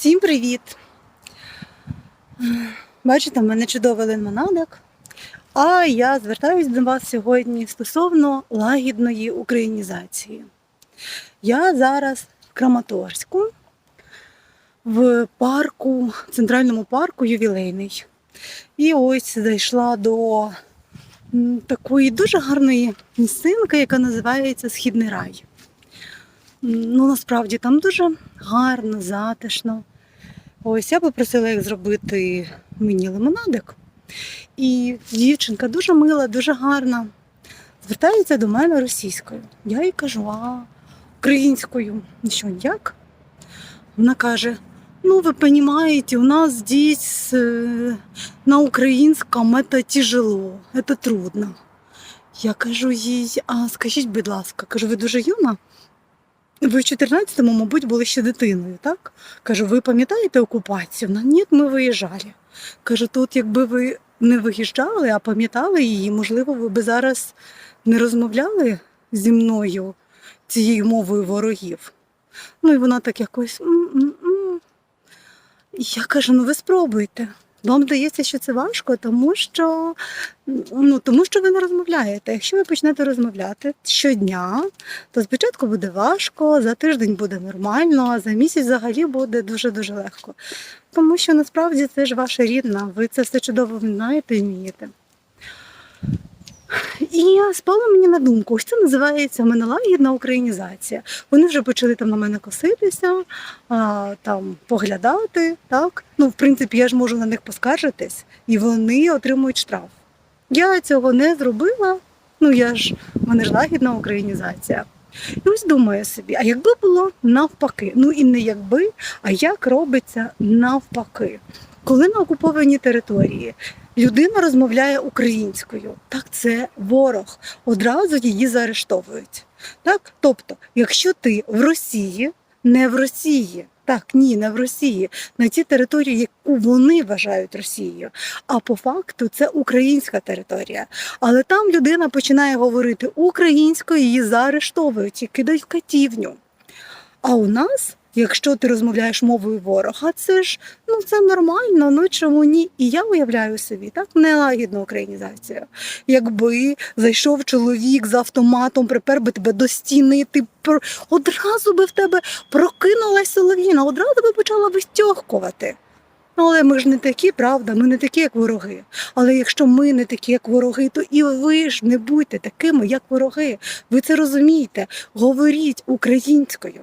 Всім привіт! Бачите, в мене чудовий лимонадик. А я звертаюсь до вас сьогодні стосовно лагідної українізації. Я зараз в Краматорську, в парку, центральному парку ювілейний. І ось зайшла до такої дуже гарної місцинки, яка називається Східний рай. Ну, насправді там дуже гарно, затишно. Ось я попросила їх зробити мені лимонадик. І дівчинка дуже мила, дуже гарна. Звертається до мене російською. Я їй кажу, а українською. Ну що, як? Вона каже: ну, ви розумієте, у нас здесь е, на українському это тяжело, это трудно. Я кажу їй, а скажіть, будь ласка, кажу, ви дуже юна? Ви в 14-му, мабуть, були ще дитиною, так? Кажу, ви пам'ятаєте окупацію? Вона, ні, ми виїжджали. Кажу, тут якби ви не виїжджали, а пам'ятали її, можливо, ви би зараз не розмовляли зі мною цією мовою ворогів. Ну і вона так якось. «М-м-м». Я кажу, ну ви спробуйте. Вам здається, що це важко, тому що, ну, тому що ви не розмовляєте. Якщо ви почнете розмовляти щодня, то спочатку буде важко, за тиждень буде нормально, а за місяць взагалі буде дуже-дуже легко. Тому що насправді це ж ваша рідна, ви це все чудово знаєте і вмієте. І спало мені на думку, ось це називається в мене лагідна українізація. Вони вже почали там на мене коситися, там поглядати. Так? Ну, в принципі, я ж можу на них поскаржитись, і вони отримують штраф. Я цього не зробила. Ну я ж мене ж лагідна українізація. І ось думаю собі, а якби було навпаки, ну і не якби, а як робиться навпаки. Коли на окупованій території людина розмовляє українською, так це ворог, одразу її заарештовують. Так? Тобто, якщо ти в Росії, не в Росії, так, ні, не в Росії, на тій території, яку вони вважають Росією, а по факту це українська територія. Але там людина починає говорити українською, її заарештовують і кидають катівню. А у нас, якщо ти розмовляєш мовою ворога, це ж ну це нормально, ну чому ні? І я уявляю собі так нелагідну українізацію. Якби зайшов чоловік з автоматом, припер би тебе до стіни, ти одразу би в тебе прокинулась солов'їна, одразу би почала вистьохкувати. Але ми ж не такі, правда, ми не такі, як вороги. Але якщо ми не такі, як вороги, то і ви ж не будьте такими, як вороги. Ви це розумієте. Говоріть українською.